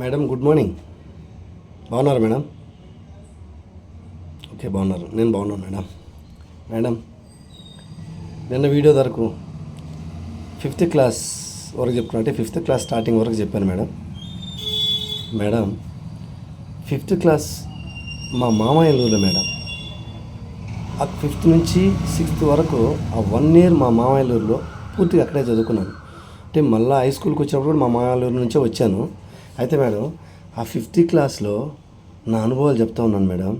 Madam good morning. బాగున్నారు madam? Okay బాగున్నారు. నేను బాగున్నాను మేడం. మేడం నిన్న వీడియో వరకు ఫిఫ్త్ క్లాస్ వరకు చెప్పుకున్నా అంటే ఫిఫ్త్ క్లాస్ స్టార్టింగ్ వరకు చెప్పాను మేడం. మేడం ఫిఫ్త్ క్లాస్ మా మామయ్య ఊళ్ళో మేడం. ఆ ఫిఫ్త్ నుంచి సిక్స్త్ వరకు ఆ వన్ ఇయర్ మా మామయ్యలూరులో పూర్తిగా అక్కడే చదువుకున్నాను. అంటే మళ్ళీ హై స్కూల్కి వచ్చినప్పుడు కూడా మా మామయ్యలూరు నుంచే వచ్చాను. అయితే మేడం ఆ ఫిఫ్త్ క్లాస్లో నా అనుభవాలు చెప్తా ఉన్నాను మేడం.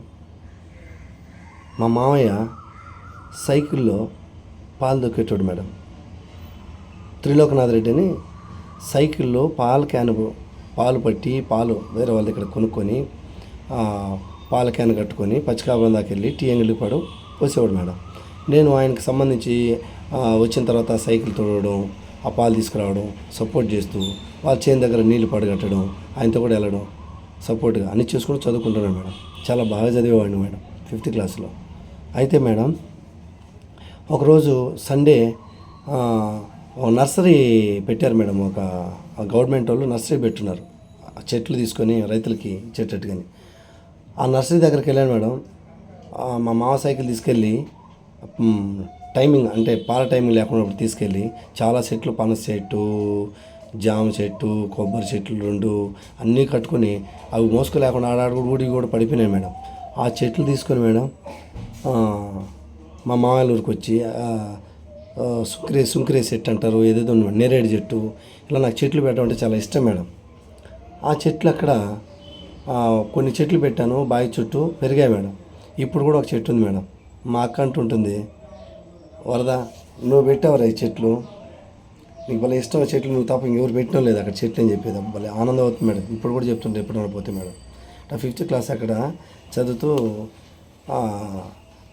మా మామయ్య సైకిల్లో పాలు దొక్కేటోడు మేడం. త్రిలోకనాథ్ రెడ్డి అని సైకిల్లో పాల క్యాన్ పాలు పట్టి పాలు వేరే వాళ్ళ దగ్గర కొనుక్కొని పాల క్యాన్ కట్టుకొని పచ్చికాపురం దాకా వెళ్ళి టీ అంగిలి పోసేవాడు మేడం. నేను ఆయనకు సంబంధించి వచ్చిన తర్వాత సైకిల్ తోడడం ఆ పాలు తీసుకురావడం సపోర్ట్ చేస్తూ వాళ్ళ చేను దగ్గర నీళ్ళు పడగట్టడం ఆయనతో కూడా వెళ్ళడం సపోర్ట్గా అన్ని చూసుకుని చదువుకుంటున్నాను మేడం. చాలా బాగా చదివేవాడిని మేడం ఫిఫ్త్ క్లాస్లో అయితే మేడం ఒకరోజు సండే ఒక నర్సరీ పెట్టారు మేడం. ఒక గవర్నమెంట్ వాళ్ళు నర్సరీ పెట్టున్నారు. చెట్లు తీసుకొని రైతులకి ఇచ్చేటట్టు ఆ నర్సరీ దగ్గరికి వెళ్ళాను మేడం. మా మామ సైకిల్ తీసుకెళ్ళి టైమింగ్ అంటే పాల టైమింగ్ లేకుండా అప్పుడు తీసుకెళ్ళి చాలా చెట్లు పనస చెట్టు జామ చెట్టు కొబ్బరి చెట్లు రెండు అన్నీ కట్టుకొని అవి మోసుకు లేకుండా ఆడాడు ఊడి కూడా పడిపోయినాయి మేడం. ఆ చెట్లు తీసుకొని మేడం మా మామయ్య ఊరికి వచ్చి సుక్రే ఆ, సుంకరే సుంకరే చెట్టు అంటారు ఏదేదో ఉంది మేడం, నేరేడు చెట్టు ఇలా నాకు చెట్లు పెట్టడం అంటే చాలా ఇష్టం మేడం. ఆ చెట్లు అక్కడ కొన్ని చెట్లు పెట్టాను బావి చుట్టూ పెరిగాయి మేడం. ఇప్పుడు కూడా ఒక చెట్టు ఉంది మేడం. మా అక్క అంటుంటుంది వరద నువ్వు పెట్టావురా ఈ చెట్లు? నీకు భలే ఇష్టం చెట్లు నువ్వు తప్ప ఇంకెవరు పెట్టడం లేదు అక్కడ చెట్లు అని చెప్పేది. భలే ఆనందం అవుతుంది మేడం. ఇప్పుడు కూడా చెప్తుంటే ఎప్పుడైనా పోతే మేడం. నా ఫిఫ్త్ క్లాస్ అక్కడ చదువుతూ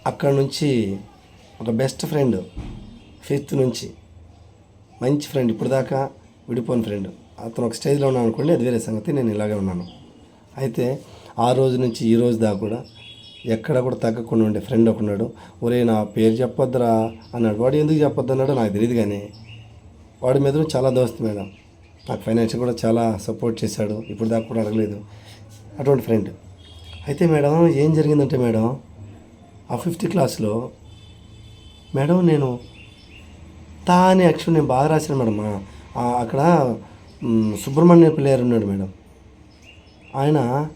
అక్కడ నుంచి ఒక బెస్ట్ ఫ్రెండ్ ఫిఫ్త్ నుంచి మంచి ఫ్రెండ్ ఇప్పుడు దాకా విడిపోయిన ఫ్రెండ్. అతను ఒక స్టేజ్లో ఉన్నాను అనుకోండి అది వేరే సంగతి నేను ఇలాగే ఉన్నాను. అయితే ఆ రోజు నుంచి ఈ రోజు దాకా కూడా ఎక్కడ కూడా తగ్గకుండా ఉండే ఫ్రెండ్ ఒకన్నాడు ఒరే నా పేరు చెప్పొద్దురా అన్నాడు. వాడు ఎందుకు చెప్పొద్దు అన్నాడు నాకు తెలియదు కానీ వాడి మీద చాలా దోస్తు మేడం. నాకు ఫైనాన్షియల్ కూడా చాలా సపోర్ట్ చేశాడు. ఇప్పుడు దాకా కూడా అడగలేదు. అటువంటి ఫ్రెండ్ అయితే మేడం ఏం జరిగిందంటే మేడం ఆ ఫిఫ్త్ క్లాస్లో మేడం నేను తా అనే అక్షరం నేను బాగా రాశాను మేడం. అక్కడ సుబ్రహ్మణ్య పిల్లేరు ఉన్నాడు మేడం. ఆయన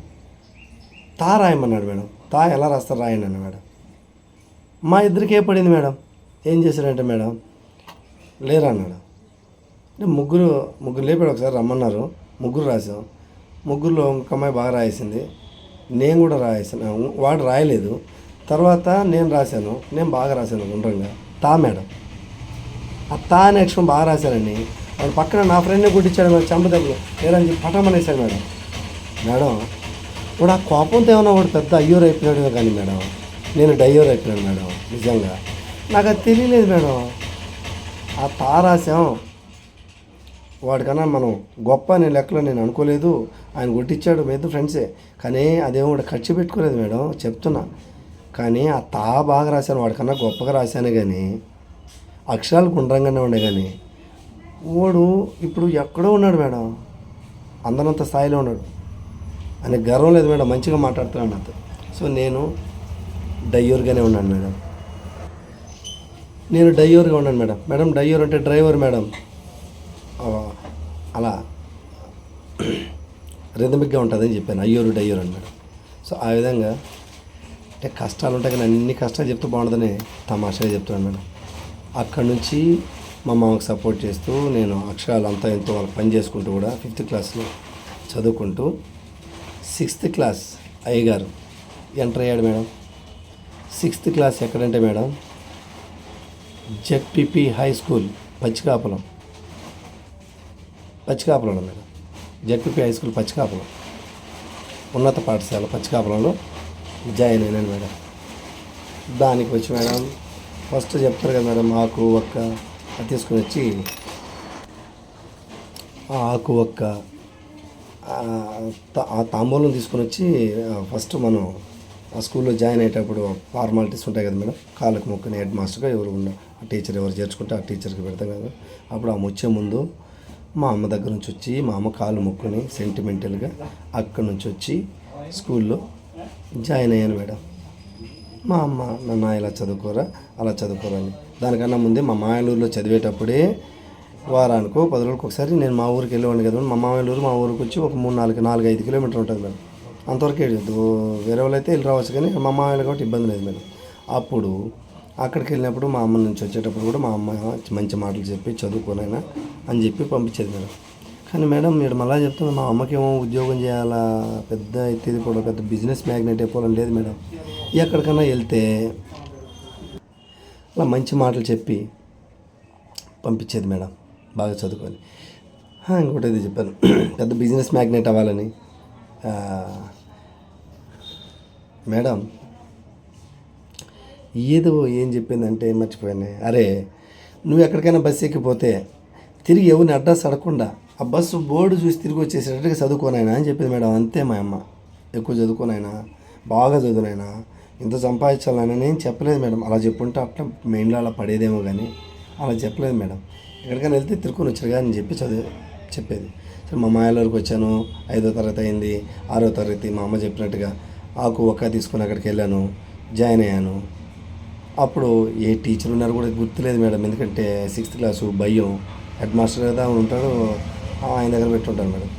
తా రాయమన్నాడు మేడం. తా ఎలా రాస్తారు? రాయండి మేడం. మా ఇద్దరికి ఏ పడింది మేడం? ఏం చేశారంటే మేడం లేరా అన్నాడు. అంటే ముగ్గురు ముగ్గురు లేపాడు ఒకసారి రమ్మన్నారు. ముగ్గురు రాసాం ముగ్గురులో ఒక అమ్మాయి బాగా రాయేసింది. నేను కూడా రాయేసాను వాడు రాయలేదు. తర్వాత నేను రాశాను. నేను బాగా రాశాను గుండ్రంగా. తా మేడం. ఆ తా అనే అక్షరం బాగా రాశానండి వాడు పక్కన నా ఫ్రెండ్ని గుట్టించాడు మేడం చెంప దెబ్బలు. లేదని చెప్పి పటమనేసాడు మేడం. మేడం ఇప్పుడు ఆ కోపంతో ఏమన్నా వాడు పెద్ద అయ్యూరు అయిపోయాడు కానీ మేడం నేను డయ్యూర్ అయిపోయినాను మేడం నిజంగా. నాకు అది తెలియలేదు మేడం. ఆ తా రాసాం వాడికన్నా మనం గొప్ప అనే లెక్కలో నేను అనుకోలేదు. ఆయన కొట్టించాడు మీద ఫ్రెండ్సే. కానీ అదేమో వాడు ఖర్చు పెట్టుకోలేదు మేడం చెప్తున్నా. కానీ ఆ తా బాగా రాశాను వాడికన్నా గొప్పగా రాశాను కానీ అక్షరాలు గుండ్రంగానే ఉండే కానీ వాడు ఇప్పుడు ఎక్కడో ఉన్నాడు మేడం అందనంత స్థాయిలో ఉన్నాడు. అని గర్వం లేదు మేడం మంచిగా మాట్లాడుతున్నాడు నాతో. సో నేను డయ్యూర్గానే ఉన్నాను మేడం. నేను డయ్యూర్గా ఉన్నాను మేడం. మేడం డయ్యూర్ అంటే డ్రైవర్ మేడం. అలా రిథమిక్గా ఉంటుందని చెప్పాను. అయ్యూరు డయ్యూరు అన్నాడు. సో ఆ విధంగా అంటే కష్టాలు ఉంటాయి కానీ అన్ని కష్టాలు చెప్తూ బాగుంటుందని తమాషాగా చెప్తున్నాను మేడం అక్కడ నుంచి మా మామకు సపోర్ట్ చేస్తూ నేను అక్షరాలు అంతా ఎంతో వాళ్ళకి పని చేసుకుంటూ కూడా ఫిఫ్త్ క్లాస్లో చదువుకుంటూ సిక్స్త్ క్లాస్ అయ్యగారు ఎంటర్ అయ్యాడు మేడం. సిక్స్త్ క్లాస్ ఎక్కడంటే madam ZPP high school Pachikapulam. పచ్చికాపులంలో madam. ZPP high school Pachikapulam. ఉన్నత పాఠశాల పచ్చికాపులంలో జాయిన్ అయినాను మేడం. దానికి వచ్చి మేడం ఫస్ట్ చెప్తారు కదా మేడం ఆకు ఒక్క అది తీసుకుని వచ్చి ఆ ఆకు ఒక్క ఆ తాంబూలం తీసుకొని వచ్చి ఫస్ట్ మనం ఆ స్కూల్లో జాయిన్ అయ్యేటప్పుడు ఫార్మాలిటీస్ ఉంటాయి కదా మేడం. కాళ్ళకు మొక్కని హెడ్ మాస్టర్గా ఎవరు ఉన్న టీచర్ ఎవరు చేర్చుకుంటే ఆ టీచర్కి పెడతాం కదా అప్పుడు ఆ వచ్చే ముందు మా అమ్మ దగ్గర నుంచి వచ్చి మా అమ్మ కాలు మొక్కుని సెంటిమెంటల్గా అక్కడి నుంచి వచ్చి స్కూల్లో జాయిన్ అయ్యాను మేడం. మా అమ్మ నాన్న ఇలా చదువుకోరా అలా చదువుకోరా అని. దానికన్నా ముందే మా మాయలూరులో చదివేటప్పుడే వారానికో పది రోజులకు ఒకసారి నేను మా ఊరికి వెళ్ళేవాడిని కదా మా మామయ్యలూరు మా ఊరికి వచ్చి ఒక మూడు నాలుగు నాలుగు ఐదు కిలోమీటర్లు ఉంటుంది మేడం. అంతవరకే వేరే వాళ్ళు అయితే వెళ్ళి రావచ్చు కానీ మా మామయ్యలు కాబట్టి ఇబ్బంది లేదు మేడం. అప్పుడు అక్కడికి వెళ్ళినప్పుడు మా అమ్మ నుంచి వచ్చేటప్పుడు కూడా మా అమ్మ మంచి మాటలు చెప్పి చదువుకోనైనా అని చెప్పి పంపించేది మేడం. కానీ మేడం మీరు మళ్ళా చెప్తున్నా మా అమ్మకేమో ఉద్యోగం చేయాలా పెద్ద ఎత్తిది కూడా పెద్ద బిజినెస్ మ్యాగ్నెట్ అయిపోవడం లేదు మేడం. ఎక్కడికన్నా వెళ్తే అలా మంచి మాటలు చెప్పి పంపించేది మేడం బాగా చదువుకొని. ఇంకోటి ఇది చెప్పాను. పెద్ద బిజినెస్ మ్యాగ్నెట్ అవ్వాలని. మేడం ఏదో ఏం చెప్పిందంటే మర్చిపోయాను. అరే నువ్వు ఎక్కడికైనా బస్సు ఎక్కిపోతే తిరిగి ఎవరిని అడ్రస్ అడగకుండా ఆ బస్సు బోర్డు చూసి తిరిగి వచ్చేసేటట్టుగా చదువుకోనైనా అని చెప్పింది మేడం. అంతే మా అమ్మ. ఎక్కువ చదువుకోనైనా బాగా చదువునైనా ఇంత సంపాదించాలని నేను చెప్పలేదు మేడం. అలా చెప్పుంటే అట్లా మెయిన్లో అలా పడేదేమో కానీ అలా చెప్పలేదు మేడం. ఎక్కడికైనా వెళ్తే తిరుక్కొని వచ్చారు కానీ చెప్పి చదివి చెప్పేది. సరే మా మాయలూరుకి వచ్చాను. ఐదో తరగతి అయింది. ఆరో తరగతి మా అమ్మ చెప్పినట్టుగా ఆకు ఒక్క తీసుకొని అక్కడికి వెళ్ళాను. జాయిన్ అయ్యాను. అప్పుడు ఏ టీచర్ ఉన్నారు కూడా గుర్తులేదు మేడం. ఎందుకంటే సిక్స్త్ క్లాసు భయం. హెడ్ మాస్టర్ కదా ఉంటాడు ఆయన దగ్గర పెట్టుంటాను మేడం.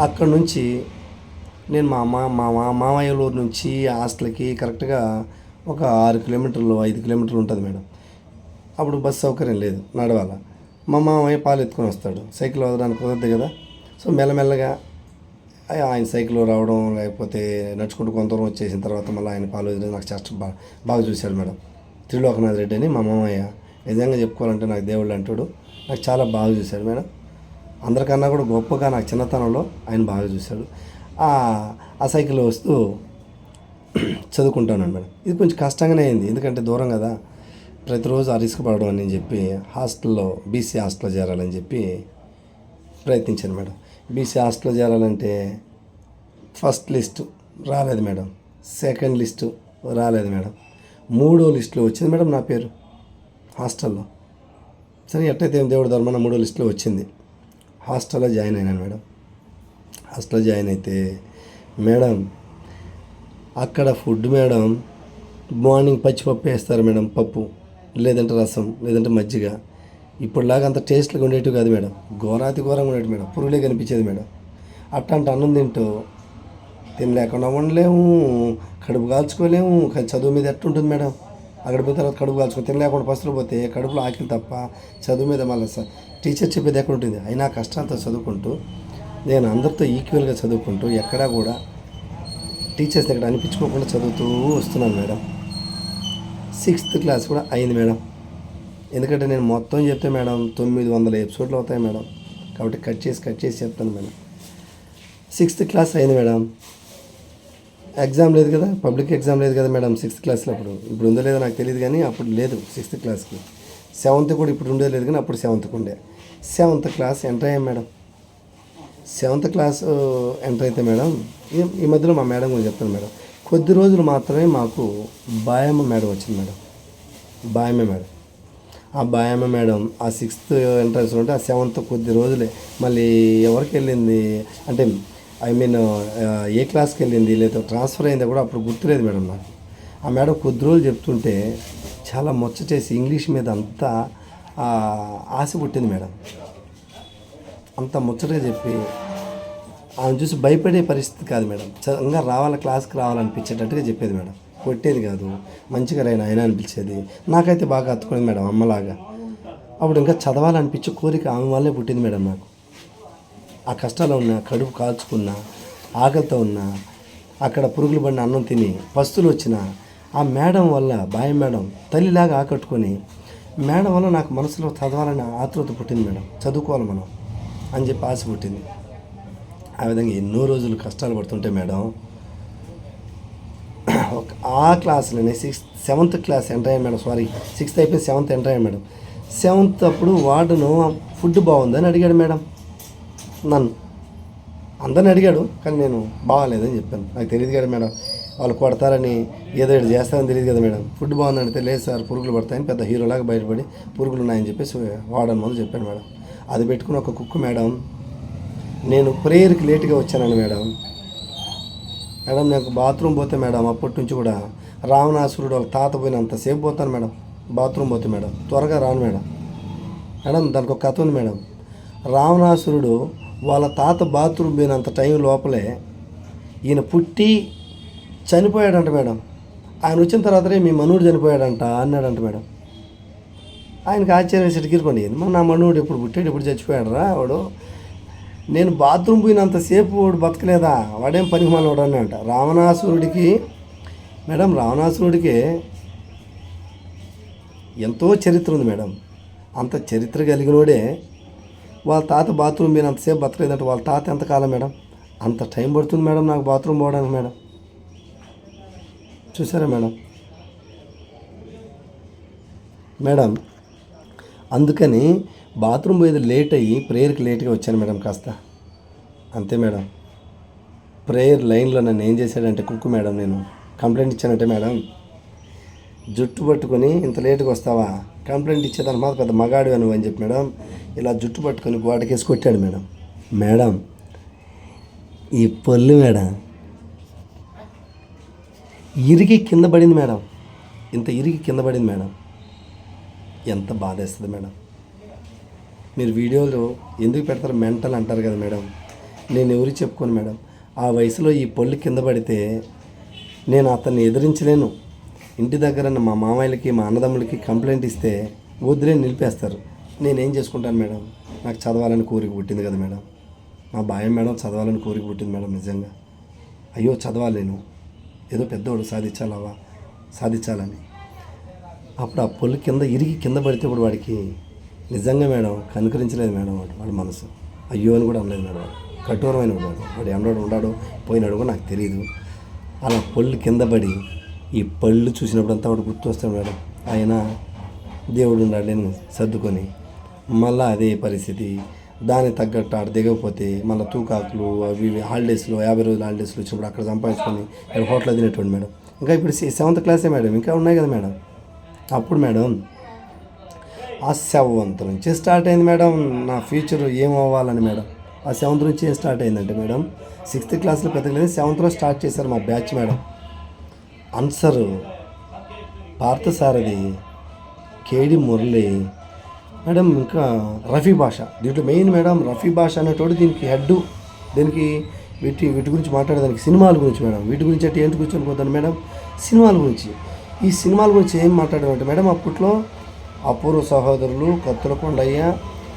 అక్కడ నుంచి నేను మా అమ్మ మా మా మామయ్య ఊరు నుంచి హాస్టల్కి కరెక్ట్గా ఒక ఆరు కిలోమీటర్లు ఐదు కిలోమీటర్లు ఉంటుంది మేడం. అప్పుడు బస్ సౌకర్యం లేదు నడవాల. మా మామయ్య పాలు ఎత్తుకొని వస్తాడు. సైకిల్ వదలడానికి కుదరదు కదా. సో మెల్లమెల్లగా ఆయన సైకిల్ రావడం లేకపోతే నడుచుకుంటూ కొంత వచ్చేసిన తర్వాత మళ్ళీ ఆయన పాలు నాకు చేష్ట బాగా బాగా చూశాడు మేడం. త్రిలోకనాథ్ రెడ్డి అని మా మామయ్య నిజంగా చెప్పుకోవాలంటే నాకు దేవుళ్ళు అంటాడు. నాకు చాలా బాగా చూశాడు మేడం. అందరికన్నా కూడా గొప్పగా నాకు చిన్నతనంలో ఆయన బాగా చూశాడు. ఆ- ఆ సైకిల్ వస్తూ చదువుకుంటాను మేడం. ఇది కొంచెం కష్టంగానే అయింది. ఎందుకంటే దూరం కదా. ప్రతిరోజు ఆ రిస్క్ పడడం అని చెప్పి హాస్టల్లో బీసీ హాస్టల్లో చేరాలని చెప్పి ప్రయత్నించాను మేడం. బీసీ హాస్టల్లో చేరాలంటే ఫస్ట్ లిస్టు రాలేదు మేడం. సెకండ్ లిస్టు రాలేదు మేడం. మూడో లిస్టులో వచ్చింది. మేడం నా పేరు హాస్టల్లో. సరే ఎట్టయితే దేవుడు ధర్మన మూడో లిస్టులో వచ్చింది. హాస్టల్లో జాయిన్ అయినాను మేడం. హాస్టల్లో జాయిన్ అయితే మేడం అక్కడ ఫుడ్ మేడం మార్నింగ్ పచ్చిపప్పు వేస్తారు మేడం పప్పు లేదంటే రసం లేదంటే మజ్జిగ. ఇప్పుడులాగా అంత టేస్ట్గా ఉండేటివి కాదు మేడం. ఘోరాతి ఘోరంగా ఉండేవి మేడం. పురుగులే కనిపించేది మేడం. అట్లాంటి అన్నం తింటూ తినలేకుండా ఉండలేము. కడుపు కాల్చుకోలేము. కానీ చదువు మీద ఎట్టుంటుంది మేడం? అక్కడ పోయిన తర్వాత కడుపు కాల్చుకొని తినలేకుండా పస్తులు పోతే కడుపులో ఆకలి తప్ప చదువు మీద మళ్ళీ స- టీచర్ చెప్పేది ఎక్కడ ఉంటుంది అయినా కష్టాలతో చదువుకుంటూ నేను అందరితో ఈక్వల్గా చదువుకుంటూ ఎక్కడా కూడా టీచర్స్ దగ్గర అనిపించుకోకుండా చదువుతూ వస్తున్నాను మేడం. సిక్స్త్ క్లాస్ కూడా అయింది మేడం. ఎందుకంటే నేను మొత్తం చెప్తే మేడం తొమ్మిది వందల ఎపిసోడ్లు అవుతాయి మేడం. కాబట్టి కట్ చేసి కట్ చేసి చెప్తాను మేడం. సిక్స్త్ క్లాస్ అయింది మేడం. ఎగ్జామ్ లేదు కదా పబ్లిక్ ఎగ్జామ్ లేదు కదా మేడం సిక్స్త్ క్లాస్లో అప్పుడు. ఇప్పుడు ఉందో లేదో నాకు తెలియదు కానీ అప్పుడు లేదు సిక్స్త్ క్లాస్కి. సెవెంత్ కూడా ఇప్పుడు ఉండేది లేదు కానీ అప్పుడు సెవెంత్కి ఉండే. సెవెంత్ క్లాస్ ఎంటర్ అయ్యాం మేడం. సెవెంత్ క్లాస్ ఎంటర్ అయితే మేడం ఈ- మధ్యలో మా మేడం గురించి చెప్తాను మేడం. కొద్ది రోజులు మాత్రమే మాకు బాయమ్మ మేడం వచ్చింది మేడం. బాయమ్మ మేడం. ఆ బాయమ్మ మేడం ఆ సిక్స్త్ ఎంట్రన్స్ ఉంటే ఆ సెవెంత్ కొద్ది రోజులే. మళ్ళీ ఎవరికి వెళ్ళింది అంటే ఐ మీన్ uh, uh, ఏ క్లాస్కి వెళ్ళింది లేదా ట్రాన్స్ఫర్ అయిందో కూడా అప్పుడు గుర్తులేదు మేడం నాకు. ఆ మేడం కొద్ది రోజులు చెప్తుంటే చాలా ముచ్చటేసి ఇంగ్లీష్ మీద అంతా ఆశ పుట్టింది మేడం. అంత ముచ్చటగా చెప్పి ఆమె చూసి భయపడే పరిస్థితి కాదు మేడం. చంగా ఇంకా రావాల క్లాస్కి రావాలనిపించేటట్టుగా చెప్పేది మేడం. కొట్టేది కాదు. మంచిగా రైన ఆయన అనిపించేది. నాకైతే బాగా అత్తుకునేది మేడం అమ్మలాగా. అప్పుడు ఇంకా చదవాలనిపించే కోరిక ఆమె వల్లే పుట్టింది మేడం నాకు. ఆ కష్టాలు ఉన్నా కడుపు కాల్చుకున్నా ఆకలితో ఉన్నా అక్కడ పురుగులు పడిన అన్నం తిని పస్తులు వచ్చిన ఆ మేడం వల్ల బాయ్ మేడం తల్లిలాగా ఆకట్టుకొని మేడం వల్ల నాకు మనసులో చదవాలని ఆతృత పుట్టింది మేడం. చదువుకోవాలి మనం అని చెప్పి ఆశ పుట్టింది. ఆ విధంగా ఎన్నో రోజులు కష్టాలు పడుతుంటే మేడం ఒక ఆ క్లాస్లోనే సిక్స్త్ సెవెంత్ క్లాస్ ఎంటర్ అయ్యాను మేడం. సారీ సిక్స్త్ అయిపోయి సెవెంత్ ఎంటర్ అయ్యాను మేడం. సెవెంత్ అప్పుడు వార్డును ఫుడ్ బాగుందని అడిగాడు మేడం. నన్ను. అందరిని అడిగాడు కానీ నేను బాగాలేదని చెప్పాను. నాకు తెలియదు కదా మేడం వాళ్ళు కొడతారని ఏదో ఒకటి చేస్తారని తెలియదు కదా మేడం. ఫుడ్ బాగుందంటే లేదు సార్ పురుగులు పడతాయని పెద్ద హీరోలాగా బయటపడి పురుగులు ఉన్నాయని చెప్పేసి వాడని ముందు చెప్పాను మేడం. అది పెట్టుకుని ఒక కుక్కు మేడం నేను ప్రేయర్కి లేట్గా వచ్చానండి మేడం. మేడం నాకు బాత్రూమ్ పోతే మేడం అప్పటి నుంచి కూడా రావణాసురుడు వాళ్ళ తాత పోయినంతసేపు పోతాను మేడం. బాత్రూమ్ పోతే మేడం త్వరగా రాను మేడం. మేడం దానికి ఒక కథ ఉంది మేడం. రావణాసురుడు వాళ్ళ తాత బాత్రూమ్ పోయినంత టైం లోపలే ఈయన పుట్టి చనిపోయాడంట మేడం. ఆయన వచ్చిన తర్వాతనే మీ మనుడు చనిపోయాడంట అన్నాడంట మేడం. ఆయనకి ఆశ్చర్యం వేసి పని నా మనుడు ఎప్పుడు పుట్టాడు? ఎప్పుడు చచ్చిపోయాడు రా వాడు? నేను బాత్రూమ్ పోయినంతసేపు వాడు బతకలేదా? వాడేం పనికి మనవాడు అని అంట రావణాసురుడికి మేడం రావణాసురుడికి ఎంతో చరిత్ర ఉంది మేడం. అంత చరిత్ర కలిగినోడే వాళ్ళ తాత బాత్రూమ్ పోయినంతసేపు బతకలేదంటే వాళ్ళ తాత ఎంతకాలం మేడం? అంత టైం పడుతుంది మేడం నాకు బాత్రూమ్ పోవడానికి మేడం. చూసారా మేడం? మేడం అందుకని బాత్రూమ్ పోయేది లేట్ అయ్యి ప్రేయర్కి లేట్గా వచ్చాను మేడం కాస్త. అంతే మేడం. ప్రేయర్ లైన్లో నన్ను ఏం చేశాడంటే కుక్కు మేడం నేను. కంప్లైంట్ ఇచ్చానంటే మేడం జుట్టు పట్టుకొని ఇంత లేటుగా వస్తావా? కంప్లైంట్ ఇచ్చేదాని మాత్రం పెద్ద మగాడు నువ్వు అని చెప్పి మేడం ఇలా జుట్టు పట్టుకొని గోడకేసి కొట్టాడు మేడం. మేడం ఈ పళ్ళు మేడం ఇరిగి కింద పడింది మేడం. ఇంత ఇరిగి కింద పడింది మేడం. ఎంత బాధేస్తుంది మేడం. మీరు వీడియోలు ఎందుకు పెడతారు? మెంటల్ అంటారు కదా మేడం. నేను ఎవరికి చెప్పుకోను మేడం. ఆ వయసులో ఈ పళ్ళు కింద పడితే నేను అతన్ని ఎదిరించలేను. ఇంటి దగ్గర మా మామయ్యలకి మా అన్నదమ్ములకి కంప్లైంట్ ఇస్తే వద్దులే నిలిపేస్తారు. నేనేం చేసుకుంటాను మేడం? నాకు చదవాలని కోరిక పుట్టింది కదా మేడం. మా బాయం మేడం చదవాలని కోరిక పుట్టింది మేడం నిజంగా. అయ్యో చదవాలేను ఏదో పెద్దోడు సాధించాలవా సాధించాలని. అప్పుడు ఆ పొల్లు కింద ఇరిగి కింద పడితే ఇప్పుడు వాడికి నిజంగా మేడం కనుకరించలేదు మేడం వాడు వాడి మనసు. అయ్యో అని కూడా అనలేదు మేడం వాడు. కఠోరమైన వాడు. వాడు ఎండాడు ఉండాడో పోయినాడు కూడా నాకు తెలియదు అలా పొల్లు కింద పడి ఈ పళ్ళు చూసినప్పుడు అంతా వాడు గుర్తు వస్తాడు మేడం. ఆయన దేవుడు ఉన్నాడని నేను సర్దుకొని మళ్ళీ అదే పరిస్థితి దానికి తగ్గట్టు ఆడ దిగకపోతే మళ్ళీ తూకాకులు అవి ఇవి హాలిడేస్లో యాభై రోజులు హాలిడేస్లో వచ్చినప్పుడు అక్కడ సంపాదించుకొని ఇక్కడ హోటల్ తినేటువంటి మేడం. ఇంకా ఇప్పుడు సెవెంత్ క్లాసే మేడం ఇంకా ఉన్నాయి కదా మేడం. అప్పుడు మేడం ఆ సెవెంత్ నుంచి స్టార్ట్ అయింది మేడం. నా ఫ్యూచర్ ఏం అవ్వాలని మేడం. ఆ సెవెంత్ నుంచి స్టార్ట్ అయిందంటే మేడం సిక్స్త్ క్లాస్లో పెద్దగా సెవెంత్లో స్టార్ట్ చేశారు మా బ్యాచ్ మేడం. అన్సరు పార్థసారథి కేడి మురళి. మేడం ఇంకా రఫీ భాష. దీంట్లో మెయిన్ మేడం రఫీ భాష అనేటోడు దీనికి హెడ్ దీనికి వీటి వీటి గురించి మాట్లాడేదానికి సినిమాల గురించి మేడం. వీటి గురించి అంటే ఏంటి గురించి అనుకుంటాను మేడం? సినిమాల గురించి. ఈ సినిమాల గురించి ఏం మాట్లాడామంటే మేడం అప్పట్లో అపూర్వ సహోదరులు కత్తుల కొండయ్య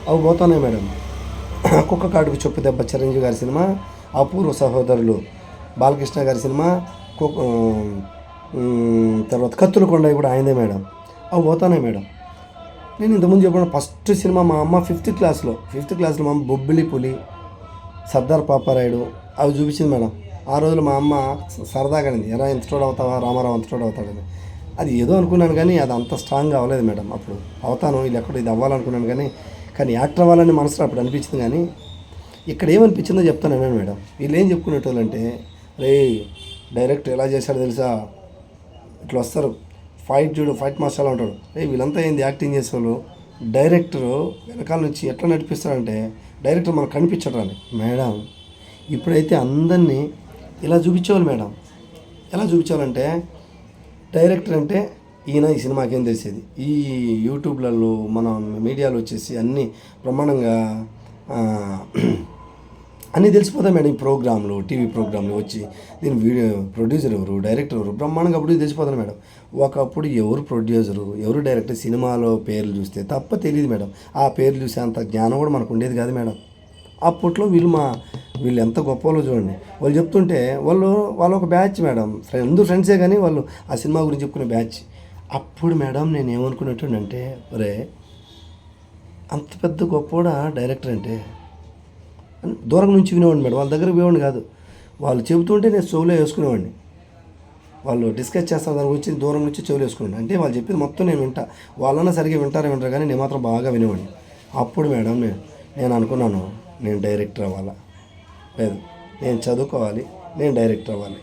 అవి పోతున్నాయి మేడం. కుక్క కాడుకు చెప్పు దెబ్బ చిరంజీవి గారి సినిమా అపూర్వ సహోదరులు బాలకృష్ణ గారి సినిమా కుక్క తర్వాత కత్తుల కొండయ్య కూడా ఆయనదే మేడం. అవి పోతానే మేడం. నేను ఇంతకుముందు చెప్పిన ఫస్ట్ సినిమా మా అమ్మ ఫిఫ్త్ క్లాస్లో. ఫిఫ్త్ క్లాస్లో మా అమ్మ బొబ్బిలి పులి సర్దార్ పాపారాయుడు అవి చూపించింది మేడం. ఆ రోజులు మా అమ్మ సరదాగా అనింది. ఎరా ఎంత చోట అవుతావా? రామారావు అంత చోట అవుతాడని. అది ఏదో అనుకున్నాను కానీ అది అంత స్ట్రాంగ్గా అవ్వలేదు మేడం. అప్పుడు అవుతాను ఇది ఎక్కడ ఇది అవ్వాలనుకున్నాను కానీ కానీ యాక్టర్ అవ్వాలని మనసులో అప్పుడు అనిపించింది కానీ ఇక్కడ ఏమనిపించిందో చెప్తాను నేను మేడం. వీళ్ళు ఏం చెప్పుకునేటోళ్ళు అంటే రే డైరెక్ట్ ఎలా చేశాడో తెలుసా? ఇట్లా వస్తారు. ఫైట్ చూడు ఫైట్ మాస్టర్ ఉంటాడు. ఏ వీళ్ళంతా ఏంది యాక్టింగ్ చేసేవాళ్ళు? డైరెక్టర్ వెనకాల నుంచి ఎట్లా నడిపిస్తారంటే డైరెక్టర్ మనకు కనిపించడం అని మేడం ఇప్పుడైతే అందరినీ ఇలా చూపించేవాళ్ళు మేడం. ఎలా చూపించాలంటే డైరెక్టర్ అంటే ఈయన ఈ సినిమాకి ఏం తెలిసేది? ఈ యూట్యూబ్లలో మన మీడియాలో వచ్చేసి అన్నీ బ్రహ్మాండంగా అన్నీ తెలిసిపోతాయి మేడం ఈ ప్రోగ్రాంలు టీవీ ప్రోగ్రాంలు వచ్చి. దీని వీడియో ప్రొడ్యూసర్ ఎవరు డైరెక్టర్ ఎవరు బ్రహ్మాండంగా అప్పుడు తెలిసిపోతాను మేడం. ఒకప్పుడు ఎవరు ప్రొడ్యూసరు ఎవరు డైరెక్టర్ సినిమాలో పేర్లు చూస్తే తప్ప తెలియదు మేడం. ఆ పేర్లు చూసే అంత జ్ఞానం కూడా మనకు ఉండేది కాదు మేడం. అప్పట్లో వీళ్ళు మా వీళ్ళు ఎంత గొప్ప చూడండి. వాళ్ళు చెప్తుంటే వాళ్ళు వాళ్ళు ఒక బ్యాచ్ మేడం. ఫ్రెండ్ అందరూ ఫ్రెండ్సే కానీ వాళ్ళు ఆ సినిమా గురించి చెప్పుకునే బ్యాచ్. అప్పుడు మేడం నేను ఏమనుకునేటంటే రే అంత పెద్ద గొప్పోడా డైరెక్టర్ అంటే? దూరం నుంచి వినేవాడిని మేడం. వాళ్ళ దగ్గర పోయేవాడిని కాదు. వాళ్ళు చెబుతుంటే నేను చెవులో వేసుకునేవాడిని. వాళ్ళు డిస్కస్ చేస్తారు దాని గురించి దూరం నుంచి చెవులు వేసుకున్నాను అంటే వాళ్ళు చెప్పేది మొత్తం నేను వింటా. వాళ్ళన్నా సరిగ్గా వింటారో వింటారు కానీ నేను మాత్రం బాగా వినేవాడిని. అప్పుడు మేడం నేను నేను అనుకున్నాను నేను డైరెక్టర్ అవ్వాలా? లేదు నేను చదువుకోవాలి నేను డైరెక్టర్ అవ్వాలి.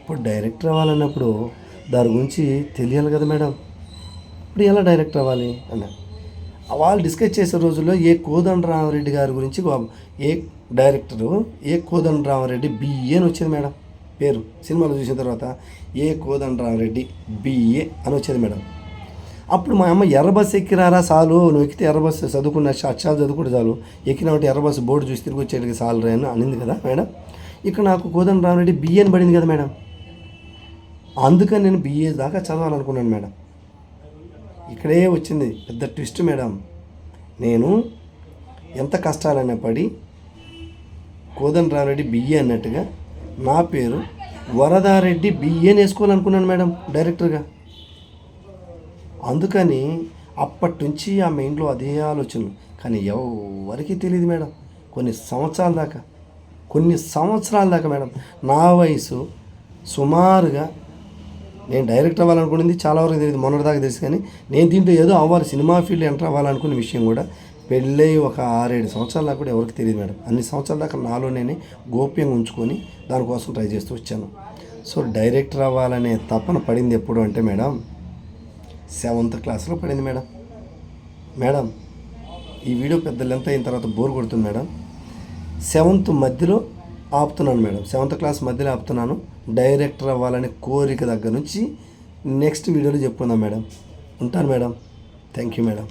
ఇప్పుడు డైరెక్టర్ అవ్వాలన్నప్పుడు దాని గురించి తెలియాలి కదా మేడం. ఇప్పుడు ఎలా డైరెక్టర్ అవ్వాలి? అన్న. వాళ్ళు డిస్కస్ చేసే రోజుల్లో ఏ కోదండరామరెడ్డి గారి గురించి వా- ఏ డైరెక్టరు ఏ కోదండరామరెడ్డి బిఏ అని వచ్చింది మేడం పేరు. సినిమాలో చూసిన తర్వాత ఏ కోదండరామరెడ్డి బిఏ అని వచ్చేది మేడం. అప్పుడు మా అమ్మ ఎర్ర బస్సు ఎక్కిరారా చాలు నువ్వు ఎక్కితే ఎర్ర బస్సు చదువుకున్న అక్షరాలు చదువుకుంటే చాలు ఎక్కినామంటే ఎర్ర బస్సు బోర్డు చూసి తిరిగి వచ్చేటికి చాలు అని అనింది కదా మేడం. ఇక్కడ నాకు కోదండరామరెడ్డి బిఏ అని పడింది కదా మేడం. అందుకని నేను బిఏ దాకా చదవాలనుకున్నాను మేడం. ఇక్కడే వచ్చింది. పెద్ద ట్విస్ట్ మేడం. నేను ఎంత కష్టాలైనా పడి కోదండరామరెడ్డి బిఏ అన్నట్టుగా నా పేరు వరదారెడ్డి బిఏని వేసుకోవాలనుకున్నాను మేడం డైరెక్టర్గా అందుకని అప్పటి నుంచి ఆ మైండ్లో అదే ఆలోచన. కానీ ఎవరికి తెలియదు మేడం. కొన్ని సంవత్సరాల దాకా కొన్ని సంవత్సరాల దాకా మేడం నా వయసు సుమారుగా నేను డైరెక్టర్ అవ్వాలనుకున్నది చాలా వరకు తెలియదు మొన్నటి దాకా తెలుసు కానీ నేను దీంట్లో ఏదో అవ్వాలి సినిమా ఫీల్డ్ ఎంటర్ అవ్వాలనుకున్న విషయం కూడా పెళ్ళై ఒక ఆరేడు సంవత్సరాల దాకా కూడా ఎవరికి తెలియదు మేడం. అన్ని సంవత్సరాల దాకా నాలో నేనే గోప్యంగా ఉంచుకొని దానికోసం ట్రై చేస్తూ వచ్చాను. సో డైరెక్టర్ అవ్వాలనే తపన పడింది ఎప్పుడు అంటే మేడం సెవెంత్ క్లాస్లో పడింది మేడం. మేడం ఈ వీడియో పెద్ద లెంత్ అయిన తర్వాత బోర్ కొడుతుంది మేడం. సెవెంత్ మధ్యలో ఆపుతున్నాను మేడం. సెవెంత్ క్లాస్ మధ్యలో ఆపుతున్నాను. డైరెక్టర్ అవ్వాలనే కోరిక దగ్గర నుంచి నెక్స్ట్ వీడియోలో చెప్పుకుందాం మేడం. ఉంటాను మేడం. Thank you madam.